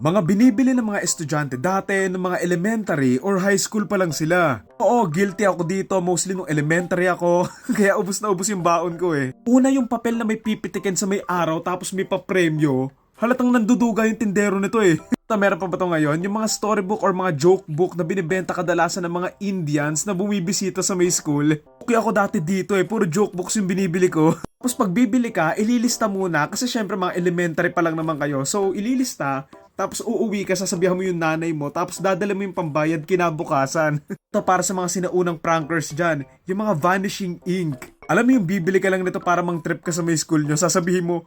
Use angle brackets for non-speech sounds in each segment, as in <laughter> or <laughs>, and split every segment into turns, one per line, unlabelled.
Mga binibili ng mga estudyante dati ng mga elementary or high school pa lang sila. Oo, guilty ako dito. Mostly nung elementary ako. <laughs> Kaya ubus na ubus yung baon ko eh. Una yung papel na may pipitikin sa may araw tapos may papremyo. Halatang nanduduga yung tindero nito eh. <laughs> Ta meron pa ba to ngayon? Yung mga storybook or mga joke book na binibenta kadalasan ng mga Indians na bumibisita sa may school. Okay ako dati dito eh, puro joke books yung binibili ko. <laughs> Tapos pag bibili ka, ililista muna kasi syempre mga elementary pa lang naman kayo. So ililista, tapos uuwi ka, sasabihan mo yung nanay mo, tapos dadala mo yung pambayad kinabukasan. <laughs> Ito para sa mga sinaunang prankers dyan, yung mga vanishing ink. Alam mo yung bibili ka lang nito para mang trip ka sa may school nyo, sasabihin mo,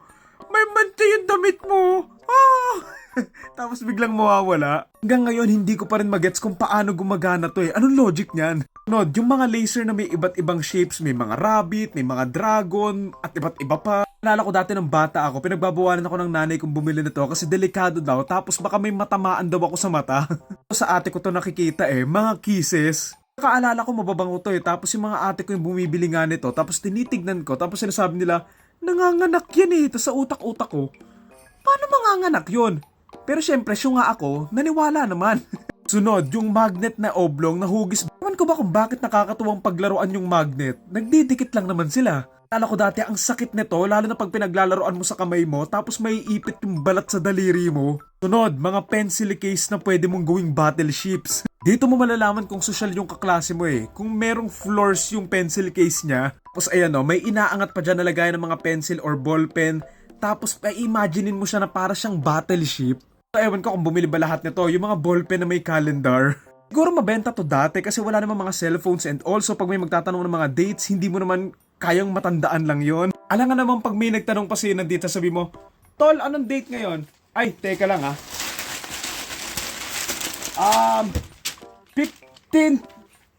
may mante yung damit mo! Ah! <laughs> Tapos biglang mawawala. Hanggang ngayon, hindi ko pa rin magets kung paano gumagana to eh. Anong logic niyan? Nod, yung mga laser na may iba't ibang shapes, may mga rabbit, may mga dragon, at iba't iba pa. Alala ko dati ng bata ako, pinagbabawalan ako ng nanay kong bumili nito kasi delikado daw, tapos baka may matamaan daw ako sa mata. <laughs> sa ate ko to nakikita eh, mga kisses. Nakaalala ko mababango to eh, tapos yung mga ate ko yung bumibili nga nito, tapos tinitignan ko, tapos sinasabi nila, nanganganak yan eh, tas sa utak-utak ko. Paano manganganak yun? Pero syempre, siya nga ako, naniwala naman. <laughs> Sunod, yung magnet na oblong na hugis. Ewan ko ba kung bakit nakakatuwang paglaruan yung magnet? Nagdidikit lang naman sila. Kala ko dati ang sakit nito, lalo na pag pinaglalaroan mo sa kamay mo, tapos may ipit yung balat sa daliri mo. Sunod, mga pencil case na pwede mong gawing battleships. Dito mo malalaman kung social yung kaklase mo eh. Kung merong floors yung pencil case niya, tapos ayan o, may inaangat pa dyan na lagayan ng mga pencil or ballpen, tapos pa-imaginein mo siya na para siyang battleship. So, ewan ko kung bumili ba lahat nito, yung mga ballpen na may calendar. Siguro mabenta to dati kasi wala namang mga cellphones and also pag may magtatanong ng mga dates, hindi mo naman kayang matandaan lang yon. Alam nga naman pag may nagtanong pa sa'yo nandito, sabi mo, Tol, anong date ngayon? Ay, teka lang ah. Um, 15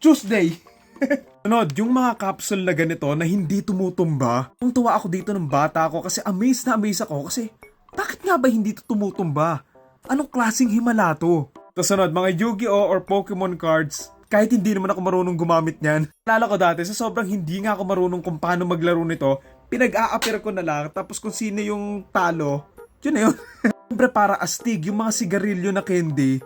Tuesday. <laughs> Sunod, yung mga capsule na ganito na hindi tumutumba. Ang tuwa ako dito ng bata ako kasi amazed na amazed ako kasi bakit nga ba hindi to tumutumba? Anong klaseng himala to? Tapos sunod, mga Yu-Gi-Oh! or Pokemon cards, kahit hindi naman ako marunong gumamit niyan. Alala ko dati, sa sobrang hindi nga ako marunong kung paano maglaro nito, pinag-a-appear ko na lang, tapos kung sino yung talo, yun na yun. <laughs> Siyempre para astig, yung mga sigarilyo na candy,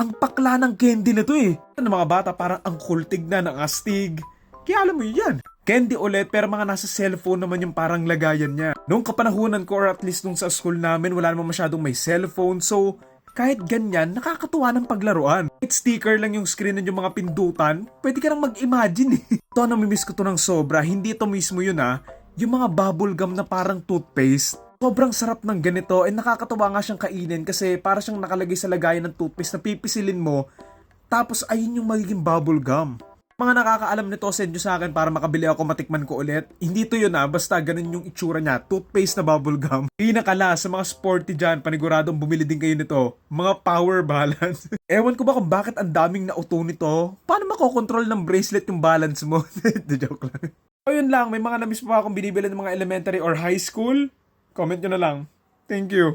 ang pakla ng candy na to eh. Ng mga bata parang ang kultig na ng astig. Kaya alam mo yan. Candy ulit pero mga nasa cellphone naman yung parang lagayan niya. Noong kapanahunan ko or at least nung sa school namin wala naman masyadong may cellphone so kahit ganyan, nakakatuwa ng paglaruan. Kahit sticker lang yung screen ng yung mga pindutan, pwede ka nang mag-imagine eh. <laughs> Ito, namimiss ko to ng sobra. Hindi ito mismo yun ah. Yung mga bubble gum na parang toothpaste. Sobrang sarap ng ganito and nakakatuwa nga siyang kainin kasi para siyang nakalagay sa lagayan ng toothpaste na pipisilin mo tapos ayun yung magiging bubble gum. Mga nakakaalam nito, send nyo sa akin para makabili ako matikman ko ulit. Hindi to yun ah, basta ganun yung itsura niya. Toothpaste na bubble gum. <laughs> Pinakala sa mga sporty dyan, paniguradong bumili din kayo nito. Mga power balance. <laughs> Ewan ko ba kung bakit ang daming nauto nito? Paano makokontrol ng bracelet yung balance mo? <laughs> The joke lang. O yun lang, may mga namiss pa akong binibili ng mga elementary or high school. Comment nyo na lang. Thank you.